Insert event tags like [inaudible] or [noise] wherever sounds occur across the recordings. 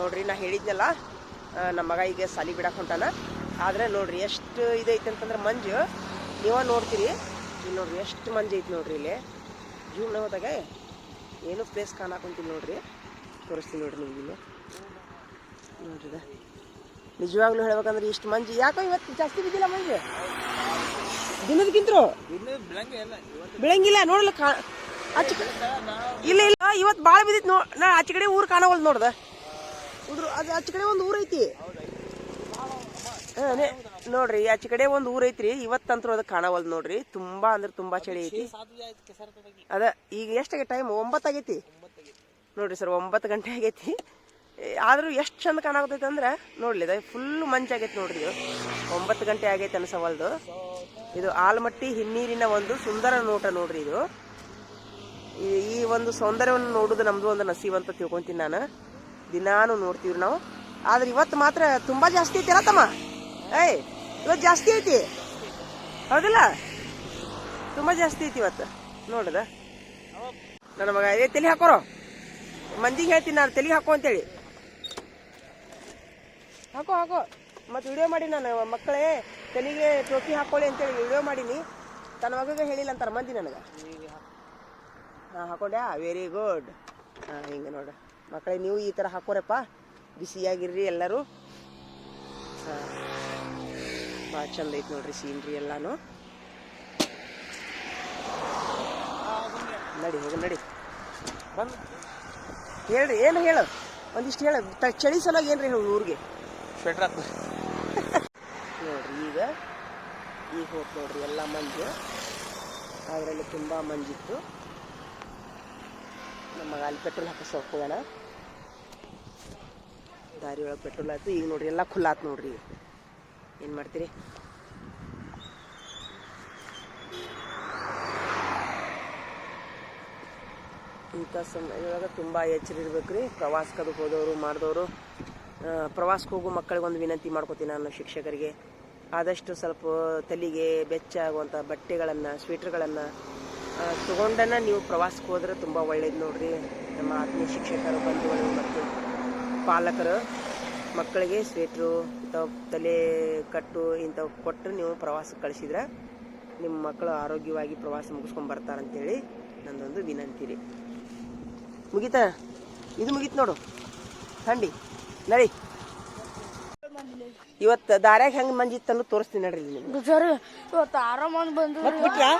ನೋಡ್ರಿ, ನಾ ಹೇಳಿದ್ನಲ್ಲ ನಮ್ಮ ಮಗ ಈಗ ಸಾಲಿ ಬಿಡಕ್ಕೆ ಹೊಂಟಾನ. ಆದರೆ ನೋಡ್ರಿ, ಎಷ್ಟು ಇದೈತೆ ಅಂತಂದ್ರೆ ಮಂಜು, ನೀವ ನೋಡ್ತೀರಿ. ಇಲ್ಲಿ ನೋಡ್ರಿ, ಎಷ್ಟು ಮಂಜು ಐತಿ ನೋಡ್ರಿ ಇಲ್ಲಿ. ಜೂನ್ ಹೋದಾಗ ಏನು ಪ್ಲೇಸ್ ಕಾಣಾಕೊಂತೀನಿ ನೋಡ್ರಿ. ತೋರಿಸ್ತೀನಿ ನೋಡ್ರಿ ನಿಮ್ಗೆ ಇಲ್ಲಿ ನೋಡ್ರಿ. ನಿಜವಾಗ್ಲೂ ಹೇಳ್ಬೇಕಂದ್ರೆ ಇಷ್ಟು ಮಂಜು. ಯಾಕೋ ಇವತ್ತು ಜಾಸ್ತಿ ಬಿದ್ದಿಲ್ಲ ಮಂಜು? ದಿನದಕ್ಕಿಂತರೂ? ಬೆಳಂಗಿಲ್ಲ ನೋಡಲ್ಲ ಕಾ ಇಲ್ಲ ಇಲ್ಲ, ಇವತ್ತು ಭಾಳ ಬಿದ್ದಿತ್ತು ನೋ ನಾ ಆಚೆ ಕಡೆ ಊರು ಕಾಣವಲ್ದು ನೋಡ್ದ. ಅದು ಆಚೆ ಕಡೆ ಒಂದು ಊರೈತಿ. ಹಾ, ನೋಡ್ರಿ ಆಚೆ ಕಡೆ ಒಂದು ಊರು ಐತ್ರಿ ಇವತ್ತಂತೂ ಅದು ಕಾಣವಲ್ದು ನೋಡ್ರಿ. ತುಂಬಾ ಅಂದ್ರೆ ತುಂಬಾ ಚಳಿ ಐತಿ. ಅದ ಈಗ ಎಷ್ಟಾಗೈತಿ ಟೈಮ್ ಒಂಬತ್ತಾಗೈತಿ ನೋಡ್ರಿ ಸರ್ ಒಂಬತ್ತು ಗಂಟೆ ಆಗೈತಿ. ಆದ್ರೂ ಎಷ್ಟು ಚಂದ ಕಾಣಾಗತೈತಿ ಅಂದ್ರೆ ನೋಡ್ಲಿ ಇದು ಫುಲ್ ಮಂಚಾಗೈತಿ ನೋಡ್ರಿ ಇದು. ಒಂಬತ್ತು ಗಂಟೆ ಆಗೈತೆ ಅನ್ಸವಲ್ದು. ಇದು ಆಲ್ಮಟ್ಟಿ ಹಿನ್ನೀರಿನ ಒಂದು ಸುಂದರ ನೋಟ ನೋಡ್ರಿ ಇದು. ಈ- ಒಂದು ಸೌಂದರ್ಯವನ್ನು ನೋಡುದು ನಮ್ದು ಒಂದು ನಸೀವಂತ ತಿಳ್ಕೊಂತೀನಿ ನಾನು. ದಿನಾನು ನೋಡ್ತೀವಿ ನಾವು. ಆದ್ರೆ ಇವತ್ತು ಮಾತ್ರ ತುಂಬಾ ಜಾಸ್ತಿ ಐತಿ ತಮ್ಮ? ಏಯ್, ಇವತ್ತು ಜಾಸ್ತಿ ಐತಿ. ಹೌದಿಲ್ಲ? ತುಂಬಾ ಜಾಸ್ತಿ ಐತಿ ಇವತ್ತು. ನೋಡದ. ನನ್ನ ಮಗ, ಏ, ತಲೆ ಹಾಕೋರು. ಮಂದಿಗೆ ಹೇಳ್ತೀನಿ ನಾನು, ತಲೆಗೆ ಹಾಕೋ ಅಂತೇಳಿ. ಹಾಕೋ ಹಾಕೋ. ಮತ್ತೆ ವಿಡಿಯೋ ಮಾಡಿ ನಾನು, ಮಕ್ಕಳೇ, ತಲೆಗೆ ಟೋಪಿ ಹಾಕೊಳ್ಳಿ ಅಂತೇಳಿ ವಿಡಿಯೋ ಮಾಡೀನಿ. ತನ್ನ ಮಗಗೆ ಹೇಳಿಲ್ಲ ಅಂತಾರೆ ಮಂದಿ ನನಗೆ. ಹಾಂ ಹಾಕೊಂಡ್ಯಾ ವೆರಿ ಗುಡ್ ಹಾಂ ಹಿಂಗೆ ನೋಡು. ಮಕ್ಕಳೇ ನೀವು ಈ ಥರ ಹಾಕೋರಪ್ಪ. ಬಿಸಿಯಾಗಿರ್ರಿ ಎಲ್ಲರೂ. ಭಾಳ ಚಂದ ಐತೆ ನೋಡ್ರಿ ಸೀನ್ರಿ ಎಲ್ಲಾನು. ನಡಿ ಹೋಗ ನಡಿ. ಬಂದು. ಹೇಳ್ರಿ ಏನು ಹೇಳು? ಒಂದಿಷ್ಟು ಹೇಳ. ಚಳಿ ಸಲುವಾಗಿ ಏನ್ರಿ ಹೇಳು ಊರಿಗೆ? ಸ್ವೆಟ್ರ್ ಹಾಕ್ಬೇಕು. [laughs] ನೋಡ್ರಿ ಈಗ ಈಗ ಹೋಗಿ ನೋಡ್ರಿ ಎಲ್ಲ ಮಂಜು. ಅದರಲ್ಲಿ ತುಂಬ ಮಂಜಿತ್ತು. ನಮ್ಮ ಮಗ ಅಲ್ಲಿ ಪೆಟ್ರೋಲ್ ಹಾಕೋ ಹೋಗೋಣ ದಾರಿ ಒಳಗೆ ಪೆಟ್ರೋಲ್ ಆಯ್ತು ಈಗ ನೋಡ್ರಿ ಎಲ್ಲ ಖುಲ್ಲಾತು ನೋಡ್ರಿ. ಏನು ಮಾಡ್ತೀರಿ? ಇಂಥ ಸಮಯದೊಳಗೆ ತುಂಬ ಎಚ್ಚರ ಇರ್ಬೇಕು ರೀ ಪ್ರವಾಸಕ್ಕೆ ಹೋದವರು, ಮಾಡಿದವರು. ಪ್ರವಾಸಕ್ಕೆ ಹೋಗೋ ಮಕ್ಕಳಿಗೆ ಒಂದು ವಿನಂತಿ ಮಾಡ್ಕೋತೀನಿ ನಾನು ಶಿಕ್ಷಕರಿಗೆ. ಆದಷ್ಟು ಸ್ವಲ್ಪ ತಲೆಗೆ ಬೆಚ್ಚ ಆಗುವಂಥ ಬಟ್ಟೆಗಳನ್ನು ಸ್ವೆಟ್ರ್ಗಳನ್ನು ತಗೊಂಡನ ನೀವು ಪ್ರವಾಸಕ್ಕೆ ಹೋದ್ರೆ ತುಂಬ ಒಳ್ಳೇದು ನೋಡ್ರಿ. ನಮ್ಮ ಆತ್ಮೀಯ ಶಿಕ್ಷಕರು ಬಂಧುಗಳು ಮತ್ತು ಪಾಲಕರು ಮಕ್ಕಳಿಗೆ ಸ್ವೆಟ್ರು ಇಂಥವು ತಲೆ ಕಟ್ಟು ಇಂಥವು ಕೊಟ್ಟು ನೀವು ಪ್ರವಾಸಕ್ಕೆ ಕಳಿಸಿದ್ರೆ ನಿಮ್ಮ ಮಕ್ಕಳು ಆರೋಗ್ಯವಾಗಿ ಪ್ರವಾಸ ಮುಗಿಸ್ಕೊಂಡು ಬರ್ತಾರಂತೇಳಿ ನಂದೊಂದು ವಿನಂತಿ ರೀ. ಮುಗೀತಾ? ಇದು ಮುಗೀತು ನೋಡು. ಥಂಡಿ ನಡಿ. ಇವತ್ತು ದಾರ್ಯಾಗ ಹೆಂಗೆ ಮಂಜಿತ್ತನ್ನು ತೋರಿಸ್ತೀನಿ ನಡ್ರಿ ಸರ್ ಇವತ್ತು ಆರಾಮ ಬಂದು ಬಿಟ್ರಾ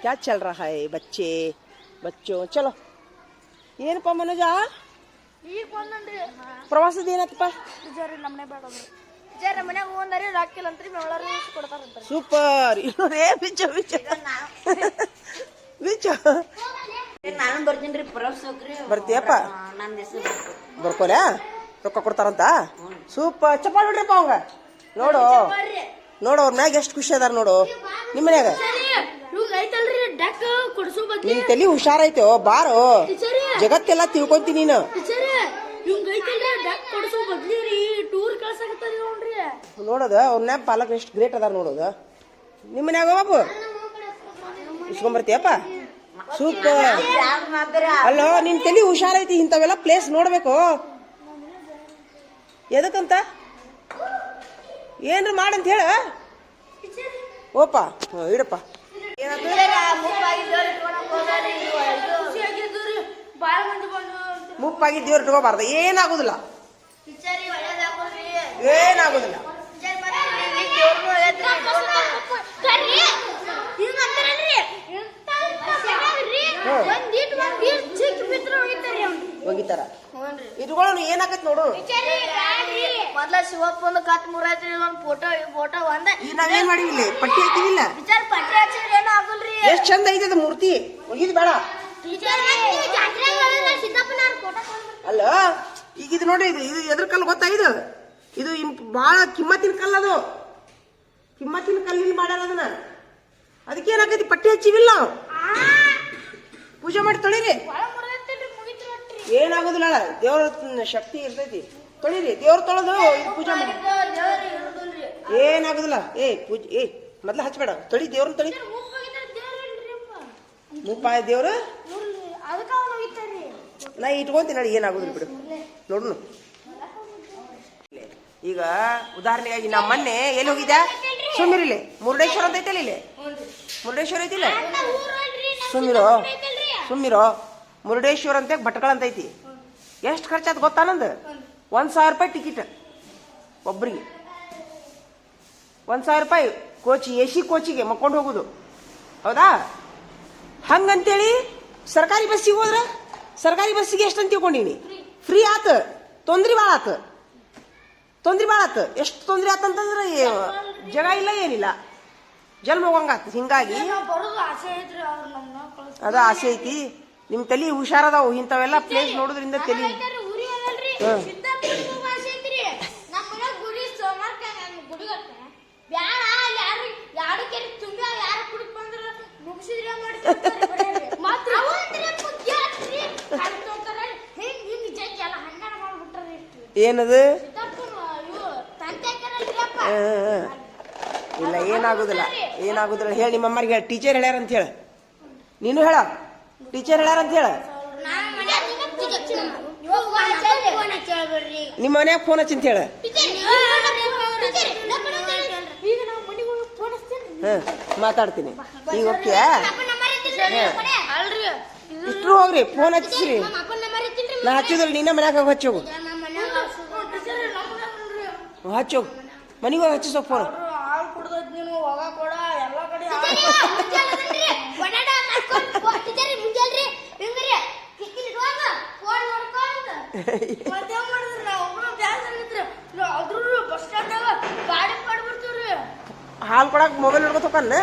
क्या चल रहा है बच्चे बच्चों चलो ಏನಪ್ಪ ಮನೋಜ ಈಗ ಬಂದನ್ರಿ ಪ್ರವಾಸದ ಏನತ್ತಪ್ಪ ಜರಿ ನಮ್ಮನೆ ಬೇಡದ್ರಿ ಜರಿ ನಮ್ಮ ಮನ್ಯಾಗ ಒಂದರಿ ರಾಕಿಲ್ಲ ಅಂತ್ರಿ ಮೇಳಾರ ಕೊಡ್ತಾರಂತ. ಸೂಪರ್. ಇವ್ರೇ ಬಿಚ್ಚ ಬಿಚ್ಚ. ಬಿಚ್ಚ. ನಾನು ಬರ್ತೀನಿ ಪ್ರವಾಸಕ್ರಿ ಬರ್ತೀಯಪ್ಪ. ನನ್ನ ಹೆಸರು ಬರ್ಕೋಲ್ಯಾ ರೊಕ್ಕ ಕೊಡ್ತಾರಂತ? ಸೂಪರ್. ಚಪ್ಪಾಳೆ ಬಿಡ್ರಿಪ್ಪ ಅವಂಗ. ನೋಡು. ನೋಡು ಅವ್ರ ಮ್ಯಾಗ ಎಷ್ಟು ಖುಷಿ ಅದಾರ ನೋಡು. ನಿಮ್ಮ ಮನ್ಯಾಗ? ನಿನ್ ತಲಿ ಹುಷಾರೈತೋ ಬಾರೋ. ಜಗತ್ತೆಲ್ಲ ತಿಳ್ಕೊಂತೀನಿ ನೀನು ಟೀಚರ್ ಇವಂಗ ಐತಲ್ರಿ ಡಕ್ ಕೊಡ್ಸೋ ಬದ್ಲಿ ರೀ ಟೂರ್ ಕಳ್ಸಾಕತ್ತಾರ ನೋಡ್ರಿ ನೋಡೋದ ಅವ್ರ ನ್ಯಾಪ್ ಪಾಲಕ್ ಎಷ್ಟು ಗ್ರೇಟ್ ಅದಾರ ನೋಡೋದು. ನಿಮ್ಮ ಮನ್ಯಾಗ ಬಾಬು ಇಸ್ಕೊಂಬರ್ತೀಯಪ್ಪ? ಸೂಪರ್. ಅಲ್ಲೋ, ನಿನ್ ತಲಿ ಹುಷಾರೈತಿ, ಇಂಥವೆಲ್ಲ ಪ್ಲೇಸ್ ನೋಡ್ಬೇಕು. ಎದಕ್ಕಂತ? ಏನ್ರ ಮಾಡಂತ ಹೇಳ. ಓಪ ಇಡಪ್ಪ. ಮುಪ್ಪಾಗಿ ದೇವ್ರು ಇಟ್ಕೋಬಾರ್ದು. ಏನಾಗುದಿಲ್ಲ. ಏನಾಗುದಿಲ್ಲ. ಒಗಿತಾರ ಇಟ್ಕೊಳ್ಳೋಣ ಏನಾಗತ್ ನೋಡು. ಮೊದ್ಲ ಶಿವಪ್ಪಂದ ಕತ್ ಮುರಾತ್ರಿ ಒಂದ್ ಫೋಟೋ ಫೋಟೋ ಒಂದ. ನಾವೇನ್ ಮಾಡಿವಿ ಇಲ್ಲಿ? ಪಟ್ಟಿ ಹಾಕಿದಿಲ್ಲ ಟೀಚರ್ ಪಟ್ಟಿ ಹಚ್ಚಿದ್ರೆ ಏನೂ ಆಗಲ್ರಿ. ಎಷ್ಟ್ ಚಂದ ಐತೆ ಅದು ಮೂರ್ತಿ? ಒಗಿದ್ ಬೇಡ. ಅಲ್ಲ ಈಗ ಇದು ನೋಡಿ ಇದು ಇದು ಎದ್ರ ಕಲ್ಲು ಗೊತ್ತಾ ಇದು? ಇದು ಬಹಳ ಕಿಮ್ಮತ್ತಿನ ಕಲ್ಲ ಅದು. ಕಿಮ್ಮತ್ತಿನ ಕಲ್ಲಿನ ಮಾಡ್ಯಾರ ಅದನ್ನ. ಅದಕ್ಕೆ ಏನಾಗೈತಿ? ಪಟ್ಟಿ ಹಚ್ಚಿವಿಲ್ಲ ಪೂಜೆ ಮಾಡಿ ತೊಳಿರಿ. ಏನಾಗೋದಿಲ್ಲ ನೋಡ್ರಿ ದೇವ್ರ ಶಕ್ತಿ ಇರ್ತೈತಿ. ತೊಳಿರಿ, ದೇವ್ರ ತೊಳೆದು ಪೂಜೆ ಮಾಡಿ. ಏನಾಗೋದಿಲ್ಲ. ಏ, ಪೂಜೆ, ಏ, ಮೊದ್ಲು ಹಚ್ಬೇಡ. ತೊಳಿ, ದೇವ್ರನ್ನ ತೊಳಿ. ಮುಪ್ಪಾಯ ದೇವ್ರ? ನಾ ಇಟ್ಕೊಂತೀನಿ ನೋಡಿ, ಏನಾಗುದಿಲ್ಲ ಬಿಡು. ನೋಡ್ನು. ಈಗ ಉದಾಹರಣೆಗಾಗಿ ನಮ್ಮ ಮೊನ್ನೆ ಎಲ್ಲಿ ಹೋಗಿದ್ಯಾ? ಸುಮ್ಮಿರಿಲೆ ಮುರುಡೇಶ್ವರ ಅಂತ ಐತಲ್ಲ ಇಲ್ಲಿ? ಮುರುಡೇಶ್ವರ ಐತಿಲ್ಲ? ಸುಮ್ಮಿರೋ ಸುಮ್ಮಿರೋ ಮುರುಡೇಶ್ವರ ಅಂತ ಭಟ್ಕಳ ಅಂತ ಐತಿ? ಎಷ್ಟು ಖರ್ಚಾದ ಗೊತ್ತಾ ನಂದು? ಒಂದ್ ಸಾವಿರ ರೂಪಾಯಿ ಟಿಕೆಟ್ ಒಬ್ರಿಗೆ. ಒಂದ್ ಸಾವಿರ ರೂಪಾಯಿ ಕೋಚಿ, ಎ ಸಿ ಕೋಚಿಗೆ ಮಕ್ಕೊಂಡು ಹೋಗುದು. ಹೌದಾ? ಹಂಗಂತೇಳಿ ಸರ್ಕಾರಿ ಬಸ್ಸಿಗೆ ಹೋದ್ರ, ಸರ್ಕಾರಿ ಬಸ್ಸಿಗೆ ಎಷ್ಟು ಅಂತ ತಿಳ್ಕೊಂಡೀನಿ ಫ್ರೀ ಆತ, ತೊಂದ್ರೆ ಭಾಳ ಆತ ತೊಂದ್ರೆ ಭಾಳ ಆತ ಎಷ್ಟು ತೊಂದ್ರೆ ಆತಂತಂದ್ರೆ ಜಗ ಇಲ್ಲ ಏನಿಲ್ಲ. ಜನ್ಮ ಹೋಗಂಗಾತ. ಹಿಂಗಾಗಿ ಅದ ಆಸೆ ಐತಿ. ನಿಮ್ ತಲಿ ಹುಷಾರದಾವು. ಇಂಥವೆಲ್ಲ ಪ್ಲೇಸ್ ನೋಡೋದ್ರಿಂದ ತಲಿ ನಮ್ಮ ಏನದು ಸಿದ್ದಾಪುರ ಇವು ತಂತೆ ಹಾಕ್ಯಾರಲ್ರಿಯಪ್ಪ. ಆ, ಆ, ಆ. ಇಲ್ಲ, ಏನಾಗುದಿಲ್ಲ ಏನಾಗುದಿಲ್ಲ. ಹೇಳಿ ನಿಮ್ಮ ಅಮ್ಮರಿಗೆ ಹೇಳಿ. ಟೀಚರ್ ಹೇಳ್ಯಾರ ಅಂತ ಹೇಳ. ನೀನು ಹೇಳ. ಟೀಚರ್ ಹೇಳ್ಯಾರ ಅಂತ ಹೇಳ. ನಿಮ್ಮ ಮನ್ಯಾಗ ಫೋನ್ ಹಚ್ಚಿ ಅಂತ ಹೇಳ. ಮಾತಾಡ್ತೀನಿ. ಈಗ ಓಕೆ? ಇಷ್ಟ್ರು ಹೋಗ್ರಿ ಫೋನ್ ಇತ್ತಿಲ್ರಿ ನಾ ಹಚ್ಚಿದ್ರಿ ನಿನ್ನ ಮನ್ಯಾಗ ಹಚ್ಚೋಗು. ಹಚ್ಚೋಗು. ಮನೆಗೆ ಹೋಗಿ ಹಚ್ಚಿಸೋ ಫೋನ್ ಹಾಲು ನೀನು ಹೋಗ ಕೊಡ ಎಲ್ಲ ಕಡೆ ಹಾಲು ಕೊಡಕ್ ಮೊಬೈಲ್ ನೋಡ್ಕೊತ ಹೋಗನ್ನ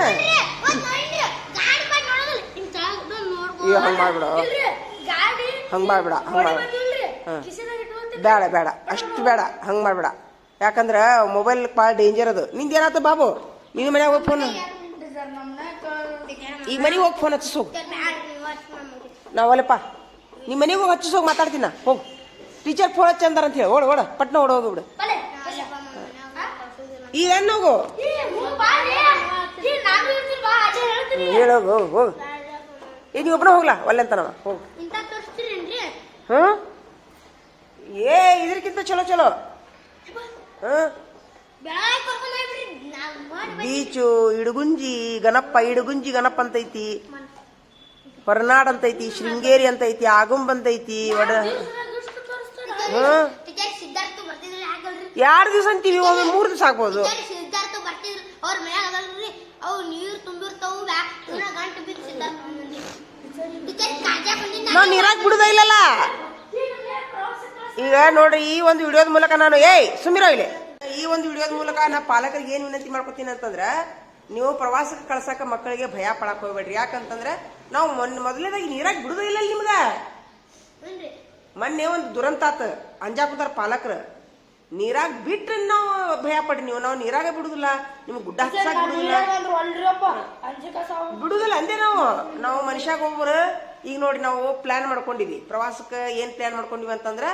ಅಯ್ಯೋ, ಹಂಗ್ ಮಾಡ್ಬಿಡ. ಹಂಗೆ ಹಂಗ್ ಮಾಡ್ಬೇಡ ಹಂಗ್ ಮಾಡ್ಬೇಡ. ಬೇಡ ಬೇಡ. ಅಷ್ಟು ಬೇಡ. ಹಂಗ್ ಮಾಡ್ಬೇಡ. ಯಾಕಂದ್ರ ಮೊಬೈಲ್ ಭಾಳ ಡೇಂಜರ್ ಅದು. ನಿಂದ ಏನಾತ ಬಾಬು? ನಿನ್ನ ಮನೆಯಾಗ ಹೋಗಿ ಫೋನ್ ಈ ಈಗ ಮನೆಗೆ ಹೋಗಿ ಫೋನ್ ಹಚ್ಚಿಸೋಗು ನಾವಲ್ಲಪ್ಪ. ನಿಮ್ಮ ಮನೆಗೆ ಹೋಗಿ ಹಚ್ಚಿಸೋಗಿ ಮಾತಾಡ್ತೀನ ನಾ. ಹೋಗು. ಟೀಚರ್ ಫೋನ್ ಹಚ್ಚಿ ಅಂತ ಹೇಳಿ. ಓಡ ಓಡ. ಪಟ್ನ ಓಡ ಹೋಗ್ಬಿಡು ಈಗ ಅನ್ನ ಹೋಗು? ಹೇಳೋಗು ಹೋಗು ಹೋಗು ಏ ನೀವು ಒಬ್ಬನ ಹೋಗ್ಲಾ? ಒಲ್ಲೆ ಅಂತ ನಾವ. ಹೋಗು. ಹ್ಮ್? ಏ ಇದಕ್ಕಿಂತ ಚಲೋ ಚಲೋ ಹ್ಮ್ ಬೆಳಗ್ಗೆ ಕರ್ಕೊಂಡ್ ಹೋಗ್ಬಿಡ್ರಿ ನಾವ್ ಮಾಡಿ ಬೀಚು ಇಡಗುಂಜಿ ಗಣಪ್ಪ ಇಡಗುಂಜಿ ಗಣಪ್ಪ ಅಂತೈತಿ. ಹೊರನಾಡ್ ಅಂತೈತಿ ಶೃಂಗೇರಿ ಅಂತೈತಿ ಆಗುಂಬ್ ಅಂತೈತಿ ಒಡ ಎರಡು ದಿವಸ ಅಂತೀವಿ? ಒಮ್ಮೆ ಮೂರು ದಿವಸ ಆಗ್ಬೋದು. ನಾವ್ ನೀರಾಗ್ ಬಿಡುದ ಇಲ್ಲಲ್ಲ. ಈಗ ನೋಡ್ರಿ ಈ ಒಂದು ವಿಡಿಯೋದ ಮೂಲಕ ನಾನು ಏಯ್ ಸುಮಿರೋ ಇಲ್ಲಿ. ಈ ಒಂದು ವಿಡಿಯೋದ ಮೂಲಕ ನಾ ಪಾಲಕರಿಗೆ ಏನು ವಿನಂತಿ ಮಾಡ್ಕೊತೀನಿ ಅಂತಂದ್ರೆ ನೀವು ಪ್ರವಾಸಕ್ಕೆ ಕಳ್ಸಕ ಮಕ್ಕಳಿಗೆ ಭಯ ಪಡಕ್ ಹೋಗ್ಬೇಡ್ರಿ. ಯಾಕಂತಂದ್ರೆ ನಾವು ಮೊನ್ನೆ ಮೊದಲನೇದಾಗಿ ನೀರಾಗಿ ಬಿಡುದ ಇಲ್ಲ ನಿಮ್ಗ. ಮೊನ್ನೆ ಒಂದು ದುರಂತ ಆತ ಅಂಜಾಪುದಾರ ಪಾಲಕರ. ನೀರಾಗ ಬಿಟ್ರೆ ನಾವು ಭಯ ಪಡ್ರಿ ನೀವು. ನಾವು ನೀರಾಗ ಬಿಡುದಿಲ್ಲ. ನಿಮ್ಗೆ ಗುಡ್ಡ ಹಚ್ಚಾಕ್ ಬಿಡುದಿಲ್ಲ. ಬಿಡುದಿಲ್ಲ ಅಂದೆ ನಾವು. ನಾವು ಮನುಷ್ಯಾಗ ಒಬ್ಬರು ಈಗ ನೋಡಿ ನಾವು ಪ್ಲಾನ್ ಮಾಡ್ಕೊಂಡಿವಿ. ಪ್ರವಾಸಕ್ಕೆ ಏನ್ ಪ್ಲಾನ್ ಮಾಡ್ಕೊಂಡಿವಿ ಅಂತಂದ್ರ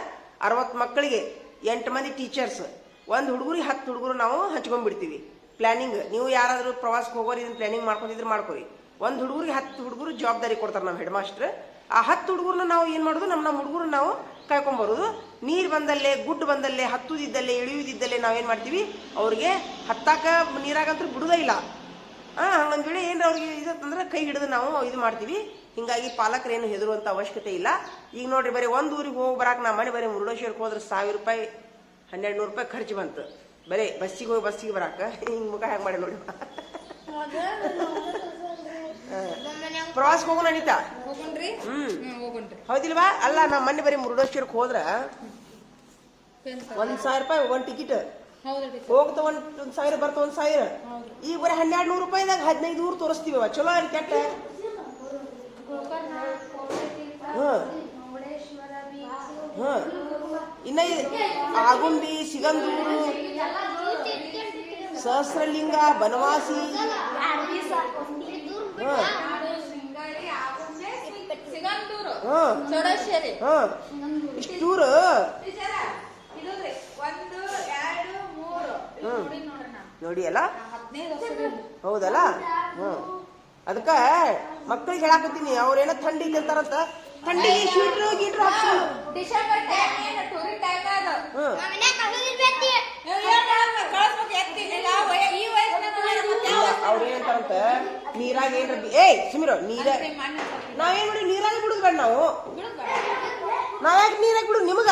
ಅರವತ್ ಮಕ್ಕಳಿಗೆ ಎಂಟು ಮಂದಿ ಟೀಚರ್ಸ್ ಒಂದು ಹುಡುಗರಿಗೆ ಹತ್ತು ಹುಡುಗರು ನಾವು ಹಂಚ್ಕೊಂಡ್ಬಿಡ್ತೀವಿ. ಪ್ಲಾನಿಂಗ್ ನೀವು ಯಾರಾದರೂ ಪ್ರವಾಸಕ್ಕೆ ಹೋಗೋರು ಇದನ್ನು ಪ್ಲಾನಿಂಗ್ ಮಾಡ್ಕೊಂಡಿದ್ರೆ ಮಾಡ್ಕೊರಿ. ಒಂದು ಹುಡುಗರಿಗೆ ಹತ್ತು ಹುಡುಗರು ಜವಾಬ್ದಾರಿ ಕೊಡ್ತಾರೆ ನಮ್ಮ ಹೆಡ್ ಮಾಸ್ಟರ್ ಆ ಹತ್ತು ಹುಡುಗರನ್ನ ನಾವು ಏನು ಮಾಡೋದು? ನಮ್ಮ ನಮ್ಮ ಹುಡುಗರು ನಾವು ಕಾಯ್ಕೊಂಬರೋದು ನೀರು ಬಂದಲ್ಲೇ, ಗುಡ್ಡು ಬಂದಲ್ಲೇ, ಹತ್ತುದಿದ್ದಲ್ಲೇ, ಇಳಿಯುದಿದ್ದಲ್ಲೇ ನಾವೇನು ಮಾಡ್ತೀವಿ? ಅವ್ರಿಗೆ ಹತ್ತಾಕ ನೀರಾಗಂತೂ ಬಿಡುದೇ ಇಲ್ಲ. ಹಾಂ ಏನು ಅವ್ರಿಗೆ ಇದಂದ್ರೆ ಕೈ ಹಿಡಿದು ನಾವು ಇದು ಮಾಡ್ತೀವಿ. ಹಿಂಗಾಗಿ ಪಾಲಕರೇನು ಹೆದರುವಂಥ ಅವಶ್ಯಕತೆ ಇಲ್ಲ. ಈಗ ನೋಡ್ರಿ ಬರೀ ಒಂದು ಊರಿಗೆ ಹೋಗಿ ಬರಾಕ್ ನಾ ಮನೆ ಬರೀ ಮುರುಡೇಶ್ವರಕ್ಕೆ ಹೋದ್ರೆ ಸಾವಿರ ರೂಪಾಯಿ ಹನ್ನೆರಡು ನೂರು ರೂಪಾಯಿ ಖರ್ಚು ಬಂತು. ಬರೀ ಬಸ್ಸಿಗೆ ಹೋಗಿ ಬಸ್ಸಿಗೆ ಬರಾಕ. ಹಿಂಗೆ ಮುಖ ಹೆಂಗೆ ಮಾಡಿ ನೋಡಿ ಪ್ರವಾಸಕ್ಕೆ ಹೋಗೋಣ ಅನಿತಾ? ಹ್ಮ್. ಹೌದಿಲ್ವಾ? ಅಲ್ಲ ನಾ ಮನೆ ಬರೀ ಮುರುಡೇಶ್ವರಕ್ಕೆ ಹೋದ್ರ ಒಂದ್ ಸಾವಿರ ರೂಪಾಯಿ ಒಂದ್ ಟಿಕೆಟ್ ಹೋಗ್ತ ಒಂದ್ ಒಂದ್ ಸಾವಿರ ಬರ್ತ ಒಂದ್ ಸಾವಿರ. ಈಗ ಬರೀ ಹನ್ನೆರಡು ನೂರು ರೂಪಾಯಿದಾಗ ಹದಿನೈದು ಊರು ತೋರಿಸ್ತೀವಿ ಚಲೋ ಅಲ್ಲಿ ಕೆಟ್ಟ? ಇನ್ನ ಆಗುಂಬಿ ಸಿಗಂದೂರು ಸಹಸ್ರಲಿಂಗ ಬನವಾಸಿ. ಇಷ್ಟೂರ ನೋಡಿ ಅಲ್ಲ? ಹೌದಲ್ಲ? ಹ್ಮ್ ಅದಕ್ಕ ಮಕ್ಕಳಿಗೆ ಹೇಳಾಕತ್ತೀನಿ ಅವ್ರೇನೋ ಥಂಡಿ ಅಂತಾರಂತ ಥಂಡಿ ಶೀಟ್ರು ಗೀಟ್ರು ಹಾಕ್ಸು. ಡಿಸೆಂಬರ್ ಟೈಮ್ ಏನು ಟೂರಿ ಟೈಮ್ ಅದು. ಏನ್ ಕಳಿಸ್ಬೇಕು ಎತ್ತಿನಿಲ್ಲ ಈ ಅವ್ರ ಏನಂತಾರಂತ ನೀರಾಗ ಏನ್ರ ಏಯ್ ಸುಮಿರೋ ನೀರ ನಾವೇನ್ ಮಾಡಿ ನೀರಾಗ ಬಿಡುದು ಬೇಡ ನಾವು. ನಾವ್ಯಾಕೆ ನೀರಾಗ ಬಿಡು ನಿಮಗ?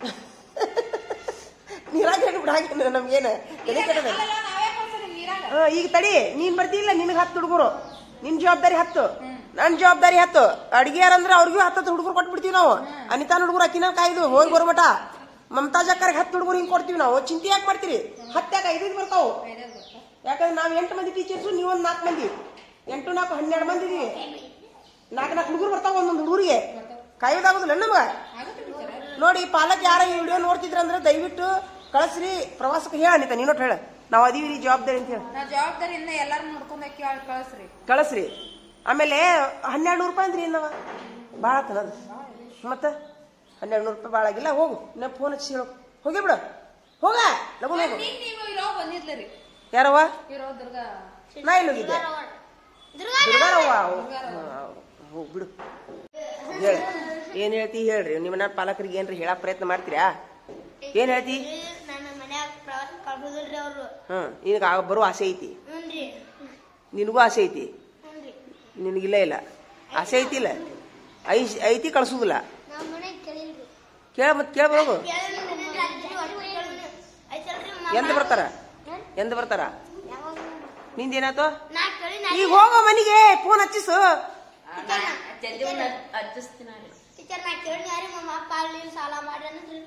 [laughs] ನೀರಾಗ ಹೇಳಿ ಬಿಡಾಕ ನಮ್ಗೇನ? ತಲೆ ಕೆಟ್ಟದ ಅಲ್ಲಲ್ಲ, ನಾವೇ ಕಳ್ಸೋದು ನೀರಾಗ ಹಾ, ಈಗ ತಡಿ, ನೀನ್ ಬರ್ತಿಲ್ಲ, ನಿನಗೆ ಹತ್ತು ಹುಡುಗರು. ನಿನ್ ಜವಾಬ್ದಾರಿ ಹತ್ತು. ನನ್ ಜವಾಬ್ದಾರಿ ಹತ್ತು. ಅಡ್ಗೆಯಾರಂದ್ರೆ ಅವ್ರಿಗೂ ಹತ್ತತ್ತು ಹುಡುಗರು ಕೊಟ್ಬಿಡ್ತೀವಿ ನಾವು. ಅನಿತಾನ್ ಹುಡುಗರು ಅಕ್ಕಿನ ಕಾಯ್ದು, ಹೋಗಿ ಬರ್ಬಟ. ಮಮತಾಜ್ ಅಕ್ಕರಿಗೆ ಹತ್ತು ಹುಡುಗರು ಹಿಂಗೆ ಕೊಡ್ತೀವಿ ನಾವು. ಚಿಂತೆ ಯಾಕೆ ಮಾಡ್ತೀರಿ? ಹತ್ತಾಕ ಐದೈದು ಬರ್ತಾವು? ಯಾಕಂದ್ರೆ ನಾವು ಎಂಟು ಮಂದಿ ಟೀಚರ್ಸು ನೀವೊಂದು ನಾಲ್ಕು ಮಂದಿ. ಎಂಟು ನಾಲ್ಕು ಹನ್ನೆರಡು ಮಂದಿ ಇದೀವಿ. ನಾಲ್ಕು ನಾಲ್ಕು ಹುಡುಗರು ಬರ್ತಾವ ಒಂದೊಂದು ಹುಡುಗರಿಗೆ. ಕಾಯೋದಾಗುದಿಲ್ಲ ನಮ್ಗ? ನೋಡಿ, ಪಾಲಕ್ ಯಾರ ಈ ವಿಡಿಯೋ ನೋಡ್ತಿದ್ರಂದ್ರೆ ದಯವಿಟ್ಟು ಕಳಿಸ್ರಿ, ಪ್ರವಾಸಕ್ಕೆ ಹೇಳ ಅನಿತಾ ನೀನೊಟ್ಟು ಹೇಳ. ನಾವು ಅದೀವಿ ರೀ ಜವಾಬ್ದಾರಿ ಅಂತ ಹೇಳಿ. ನಾ ಜವಾಬ್ದಾರಿಯಿಂದ ಎಲ್ಲಾರು ನೋಡ್ಕೊಂಡ್ ಕೇಳಿ ಕಳಿಸ್ರಿ. ಕಳಿಸ್ರಿ. ಆಮೇಲೆ ಹನ್ನೆರಡು ನೂರು ರೂಪಾಯಿ ಅಂದ್ರಿ ಏನವ ಭಾಳ ಆತನದು ಮತ್ತೆ? ಹನ್ನೆರಡು ನೂರು ರೂಪಾಯಿ ಭಾಳ ಆಗಿಲ್ಲ. ಹೋಗು. ನಾ ಫೋನ್ ಹಚ್ಚಿ ಹೇಳು. ಹೋಗಿ ಬಿಡು. ಹೋಗ. ಲಗು ಹೋಗು ನೀನ್ ನೀವು ಇರೋ ಬಂದಿದ್ಲರಿ ಯಾರವ್ವ? ಇರೋ ದುರ್ಗ. ನಾ ಇಲ್ಲಿ ಹೋಗಿದ್ದೆ? ದುರ್ಗಾ ದುರ್ಗಾರವ್ವ. ಹೋಗಿ ಬಿಡು. ಹೇಳಿ. ಏನು ಹೇಳ್ತಿ ಹೇಳ್ರಿ. ನಿಮ್ಮ ಪಾಲಕರಿಗೆ ಏನ್ರಿ ಹೇಳಕ್ ಪ್ರಯತ್ನ ಮಾಡ್ತೀರಾ? ಏನು ಹೇಳ್ತಿ? ಹ್ಮ್ ನಿನಗೆ ಆಗ ಬರೋ ಆಸೆ ಐತಿ? ನಿನಗೂ ಆಸೆ ಐತಿ? ನಿನಗಿಲ್ಲ ಇಲ್ಲ? ಆಸೆ ಐತಿಲ್ಲ ಐ ಐತಿ ಕಳ್ಸುದಿಲ್ಲ? ಕೇಳ ಮತ್ತೆ ಕೇಳ ಬರೋದು ಎಂದ ಬರ್ತಾರ? ಎಂದ ಬರ್ತಾರ? ಯಾವಾಗ ನಿಂದೇನಾತು ನಾ ಕೇಳಿ ನಾ ಈಗ ಹೋಗೋ ಮನೆಗೆ ಫೋನ್ ಹಚ್ಚಿಸು. ಟೀಚರ್ ನಾ ಕೇಳಿ ಯಾರಿ ನಮ್ಮ ಅಪ್ಪ ಅಲ್ಲಿ ಸಾಲ ಮಾಡ್ರಿ ಅಂದ್ರೆ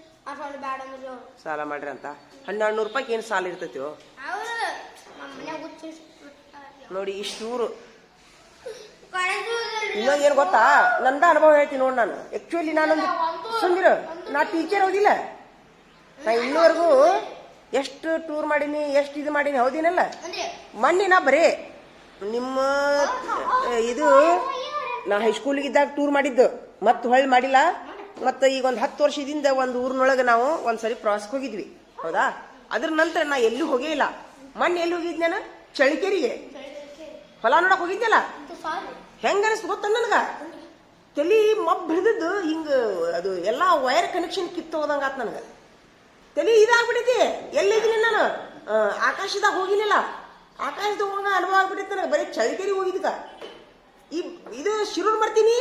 ಸಾಲ ಮಾಡ್ರಿ ಅಂತ. ಹನ್ನೆರಡು ನೂರು ಏನ್ ಏನು ಸಾಲ ಇರ್ತೈತಿ ಅವ್ರು ಮನ್ಯಾಗ ನೋಡಿ ಇಷ್ಟು ಊರು ಇನ್ನೊಂದು ಏನು ಗೊತ್ತಾ? ನಂದ ಅನುಭವ ಹೇಳ್ತೀನಿ ನೋಡಿ ನಾನು. ಆಕ್ಚುಲಿ ನಾನೊಂದು ಸುಂದಿರ ನಾ ಟೀಚರ್ ಹೌದಿಲ್ಲ. ನಾ ಇನ್ನೂವರೆಗೂ ಎಷ್ಟು ಟೂರ್ ಮಾಡೀನಿ ಎಷ್ಟು ಇದು ಮಾಡೀನಿ ಹೌದಿನಲ್ಲ? ಮೊನ್ನೆ ನಾ ಬರೀ ನಿಮ್ಮ ಇದು ನಾ ಹೈಸ್ಕೂಲಿಗೆ ಇದ್ದಾಗ ಟೂರ್ ಮಾಡಿದ್ದು. ಮತ್ತೆ ಹೊಳ್ಳಿ ಮಾಡಿಲ್ಲ? ಮತ್ತೆ ಈಗ ಒಂದು ಹತ್ತು ವರ್ಷದಿಂದ ಒಂದು ಊರಿನೊಳಗೆ ನಾವು ಒಂದ್ಸರಿ ಪ್ರವಾಸಕ್ಕೆ ಹೋಗಿದ್ವಿ. ಹೌದಾ? ಅದ್ರ ನಂತರ ನಾ ಎಲ್ಲೂ ಹೋಗೇ ಇಲ್ಲ. ಮೊನ್ನೆ ಎಲ್ಲಿ ಹೋಗಿದ್ನ ನಾನು? ಚಳಿಕೆರಿಗೆ ಹೊಲ ನೋಡಕ್ ಹೋಗಿದ್ದೆಲ್ಲ ಹೆಂಗ ಅನಿಸ್ತು ಗೊತ್ತ ನನಗ? ತಲಿ ಮಬ್ ಹಿಡಿದದ್ದು ಹಿಂಗ ಅದು ಎಲ್ಲಾ ವೈರ್ ಕನೆಕ್ಷನ್ ಕಿತ್ತು ಹೋದಂಗ ಆತ್ ನನಗ. ತಲಿ ಇದಾಗ್ಬಿಟ್ಟೈತಿ ಎಲ್ಲಿದ್ದೀನಿ ನಾನು? ಆಕಾಶದಾಗ ಹೋಗಿಲ್ಲ ಆಕಾಶದಾಗ ಹೋಗ ಅನುಭವ ಆಗ್ಬಿಟ್ಟೈತಿ ನನಗೆ. ಬರೀ ಚಳಿಕೆರಿಗೆ ಹೋಗಿದ್ದ ಈ, ಇದು ಶಿರೂರ್ ಮರ್ತೀನಿ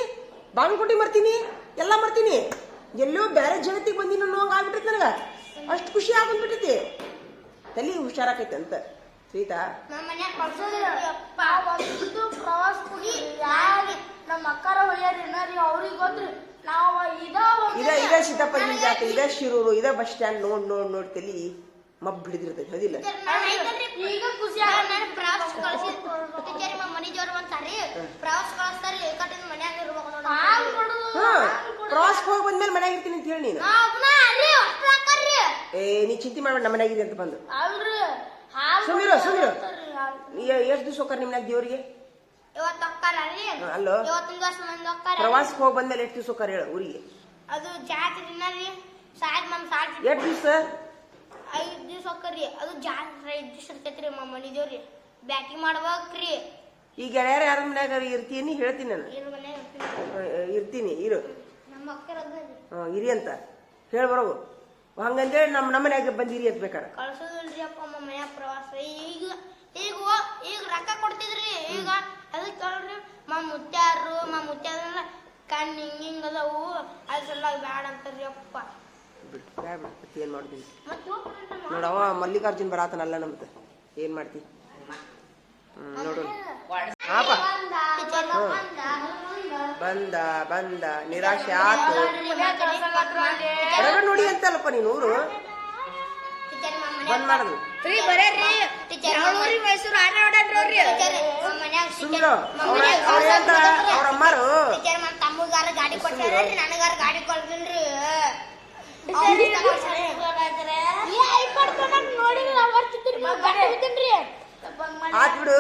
ಬಾಗಲಕೋಟೆ ಮರ್ತೀನಿ ಎಲ್ಲ ಮರ್ತೀನಿ. ಎಲ್ಲೋ ಬೇರೆ ಜಗತ್ತಿಗೆ ಬಂದಿನ ನೋಂಗ್ ಆಗ್ಬಿಟ್ಟೈತೆ ನನಗ. ಅಷ್ಟು ಖುಷಿ ಆಗ್ಬಿಟ್ಟೈತಿ ತಲಿ ಹುಷಾರಾಕೈತಿ ಅಂತ. ಸೀತಾ ನಮ್ಮ ಅಕ್ಕಾರ ಹೊಳ್ಯಾರಿ ಅವ್ರಿಗೆ ಗೊತ್ತ್ರಿ ನಾವು ಇದ ಇದ ಇದ ಸಿದ್ದಪ್ಪನ ಜಾತಿ ಇದ ಶಿರೂರು ಇದ ಬಸ್ ಸ್ಟ್ಯಾಂಡ್ ನೋಡ್ ನೋಡ್ ನೋಡ್ ತಲಿ. ಮಬ್ ಹಿಡಿದಿರ್ತೈತಿ ಹೌದಿಲ್ಲ? ಈಗ ಖುಷಿ ನಾನು ಪ್ರವಾಸ ಕಳ್ಸಿ ಟೀಚರ್ ನಮ್ಮ ಮನಿ ಜೋರ್ ಒಂದ್ಸಾರಿ ಪ್ರವಾಸ ಕಳಿಸ್ತಾರಿ ಏಕಟಿಂದ ಮನ್ಯಾಗ ಇರ್ಬೇಕು ನೋಡ. ಹಾ ಪ್ರವಾಸಕ್ಕೆ ಹೋಗಿ ಬಂದ್ಮೇಲೆ ಮನ್ಯಾಗ ಇರ್ತೀನಿ ಅಂತ ಹೇಳಿ ನೀನು. ಅಲ್ರಿ ಅಷ್ಟು ಹಾಕರ್ರಿ. ಏ ನೀ ಚಿಂತೆ ಮಾಡ್ಬೇಡ ನಮ್ಮ ಮನ್ಯಾಗಿದೆ ಅಂತ ಬಂದು. ಅಲ್ರಿ ಸುಮಿರು ಸುಮಿರು ಎಷ್ಟು ದಿವಸ ಹೋಗ್ತಾರ ನಿಮ್ಮ ಮನ್ಯಾಗ ದೇವ್ರಿಗೆ? ಇವತ್ತು ಅಲ್ಲೋ? ಇವತ್ತಿನ ದಿವಸ ಮಂದಿ ಹೋಗ್ತಾರ ಪ್ರವಾಸಕ್ಕೆ ಹೋಗಿ ಬಂದ್ಮೇಲೆ ಎಷ್ಟು ದಿವಸ ಹೋಗ್ತಾರ ಹೇಳು ಊರಿಗೆ? ಅದು ಜಾತ್ರೆ ದಿನ ರೀ ಎಷ್ಟು ದಿವಸ? ಐದ್ ದಿವಸ ಹೋಗ್ರಿ ಅದು ಜಾಸ್ತಿ ಐದು ದಿವ್ಸ ಇರ್ತೈತ್ರಿ ನಮ್ಮ ಮನಿ ದೇವ್ರಿ ಬ್ಯಾಟಿಂಗ್ ಮಾಡ್ಬೇಕ್ರಿ. ಈ ಗೆಳೆಯರ ಯಾರ ಮನ್ಯಾಗ ಇರ್ತೀನಿ ಹೇಳ್ತೀನಿ ನಾನು. ಇವ್ರ ಇರ್ತೀನಿ. ಇರು. ನಮ್ಮ ಅಕ್ಕರ ಆ, ಇರಿ ಅಂತ. ಹೇಳಿ ಬರೋವು ಹಂಗಂದೇಳಿ ನಮ್ಮ ನಮ್ಮ ಮನ್ಯಾಗ ಬಂದಿರಿ ಅಂತ ಬೇಕಾರೆ. ಕಳ್ಸೋದಿಲ್ರಿ ಅಪ್ಪ ನಮ್ಮ ಮನ್ಯಾಗ ಪ್ರವಾಸ. ಈಗ ಈಗ ಹೋ- ಈಗ ರೊಕ್ಕ ಕೊಡ್ತಿದ್ರಿ. ಈಗ ಅದಕ್ಕೆ ಕೇಳ್ರಿ ಮಾ ಮುತ್ಯಾರು ಮಾ ಮುತ್ಯಾರ ಕಣ್ಣು ಹಿಂಗ್ ಹಿಂಗ್ ಅದಾವು. ಅದ್ರ ಸಲುವಾಗಿ ಬ್ಯಾಡ ಅಂತಾರ್ರಿ ಅಪ್ಪ. ಬ್ಯಾಡ ಬಿಡು ಮತ್ತೆ ಏನು ಮಾಡ್ತೀನಿ ಮತ್ತೆ ಹೋಗ್ರಿ ನೋಡವ ಮಲ್ಲಿಕಾರ್ಜುನ್ ಬರಾತನಲ್ಲ ನಮ್ದು. ಏನ್ ಮಾಡ್ತಿ? ನೋಡು. ಹಾಪ. ಬಂದ ಬಂದ. ನಿರಾಶೆ ಆತು. ನೋಡಿ ಅಂತಲ್ಲಪ್ಪ ನೀನು ಊರು. ಬಂದ್ ಮಾಡುದು. ಸುಂದ್ರ ಅವ್ರ ಅಮ್ಮಾರು. ಟೀಚರ್ ನಮ್ಮ ತಮ್ಮಗಾರ ಗಾಡಿ ಕೊಟ್ಟಾರ ನನಗಾರ ಗಾಡಿ ಕೊಡ್ತೀನ್ರಿ ನೋಡಿ ಆತ್ ಬಿಡು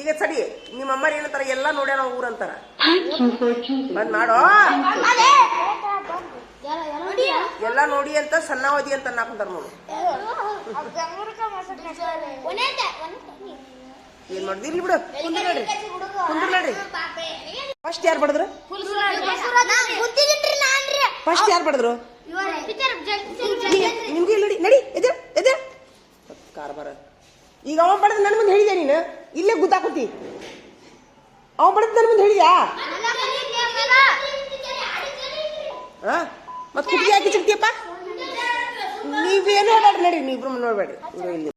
ಈಗ ಸರಿ ನಿಮ್ಮ ಅಮ್ಮರ್ ಏನಂತಾರ ಎಲ್ಲ ನೋಡ್ಯಾರ ಊರ್ ಅಂತಾರ. ಬಂದ್ ಮಾಡೋ. ಎಲ್ಲ ನೋಡಿ ಅಂತ ಸಣ್ಣವದಿ ಅಂತ ನಾಕಂತಾರ ನೋಡು. ಏನ್ ಮಾಡ್ದಿರ್ಲಿ ಇರ್ಲಿ ಬಿಡು. ಕುಂದ್ರ ನೋಡ್ರಿ ಕುಂದ್ರ ನೋಡ್ರಿ ಫಸ್ಟ್ ಯಾರು ಬಡದ್ರು ಫಸ್ಟ್ ಯಾರು ಬಡದ್ರು ನಿಮ್ಗೆ ಇಲ್ಲಿ ನಡಿ ನಡಿ ಎದೆ ಎದೆ ಕಾರ್ಬಾರ ಈಗ ಅವ ಪಡೆದ ನನ್ ಮುಂದೆ ಹೇಳಿದೆ ನೀನು? ಇಲ್ಲೇ ಗುದ್ದಾಕುತಿ ಅವ ಪಡೆದ ನನ್ ಮುಂದೆ ಹೇಳಿದ್ಯಾ? ಮತ್ತೆ ಮತ್ ಕುತ್ತಿಗೆ ಹಾಕಿ ಸಿಗ್ತೀಯಪ್ಪ? ನೀವೇನು ಹೇಳಬೇಡ್ರಿ ನಡಿ, ನೀವಿಬ್ರು ನೋಡ್ಬೇಡ್ರಿ. ಇಲ್ಲಿ